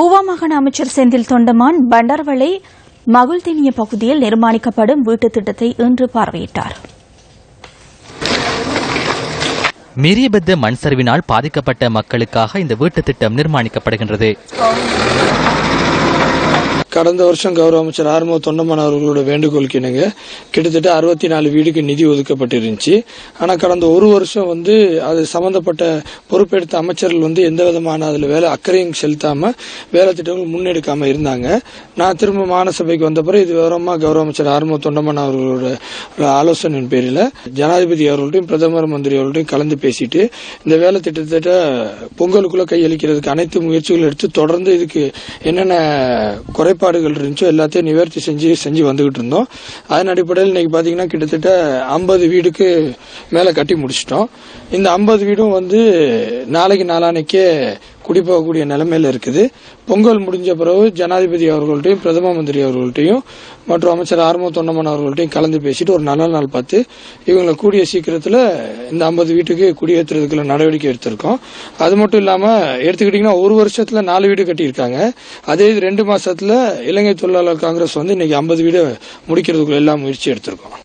ஊவா மாகாண அமைச்சர் செந்தில் தொண்டமான் பண்டர்வளை மகுல்தினிய பகுதியில் நிர்மாணிக்கப்படும் வீட்டுத் திட்டத்தை இன்று பார்வையிட்டார். மிரியபெத்த மண் சரிவினால் பாதிக்கப்பட்ட மக்களுக்காக இந்த வீட்டுத் திட்டம் நிர்மாணிக்கப்படுகின்றது. கடந்த வருஷம் கௌரவ அமைச்சர் ஆர்மோ தொண்டமான் அவர்களோட வேண்டுகோளுக்கு இணங்க கிட்டத்தட்ட அறுபத்தி நாலு வீடுக்கு நிதி ஒதுக்கப்பட்டிருந்துச்சு. ஆனால் கடந்த ஒரு வருஷம் வந்து அது சம்பந்தப்பட்ட பொறுப்பெடுத்த அமைச்சர்கள் வந்து எந்த விதமான அதில் வேலை அக்கறையும் செலுத்தாம வேலை திட்டங்கள் முன்னெடுக்காம இருந்தாங்க. நான் திரும்ப மாநசபைக்கு வந்த பிறகு இது விவரமாக கௌரவ அமைச்சர் ஆர்மோ தொண்டமான் அவர்களோட ஆலோசனையின் பேரில் ஜனாதிபதி அவர்கள்ட்டையும் பிரதமர் மந்திரி அவர்கள்ட்டையும் கலந்து பேசிட்டு இந்த வேலை திட்டத்திட்ட பொங்கலுக்குள்ள கையளிக்கிறதுக்கு அனைத்து முயற்சிகளும் எடுத்து தொடர்ந்து இதுக்கு என்னென்ன குறைபாடுகள் இருந்துச்சோ எல்லாத்தையும் நிவர்த்தி செஞ்சு செஞ்சு வந்துகிட்டு இருந்தோம். அதன் அடிப்படையில் இன்னைக்கு பாத்தீங்கன்னா கிட்டத்தட்ட ஐம்பது வீடுக்கு மேல கட்டி முடிச்சிட்டோம். இந்த ஐம்பது வீடும் வந்து நாளைக்கு நாளானைக்கே குடிபோகக்கூடிய நிலைமையில இருக்குது. பொங்கல் முடிஞ்ச பிறகு ஜனாதிபதி அவர்கள்ட்டையும் பிரதம மந்திரி அவர்கள்ட்டையும் மற்றும் அமைச்சர் ஆர்மோ தொண்டமன் அவர்கள்ட்டையும் கலந்து பேசிட்டு ஒரு நல்ல நாள் பார்த்து இவங்களை கூடிய சீக்கிரத்தில் இந்த ஐம்பது வீட்டுக்கு குடியேற்றுறதுக்குள்ள நடவடிக்கை எடுத்திருக்கோம். அது மட்டும் இல்லாம எடுத்துக்கிட்டீங்கன்னா ஒரு வருஷத்துல நாலு வீடு கட்டியிருக்காங்க. அதே இது ரெண்டு மாசத்துல இலங்கை தொழிலாளர் காங்கிரஸ் வந்து இன்னைக்கு ஐம்பது வீடு முடிக்கிறதுக்குள்ள எல்லாம் முயற்சி எடுத்திருக்கோம்.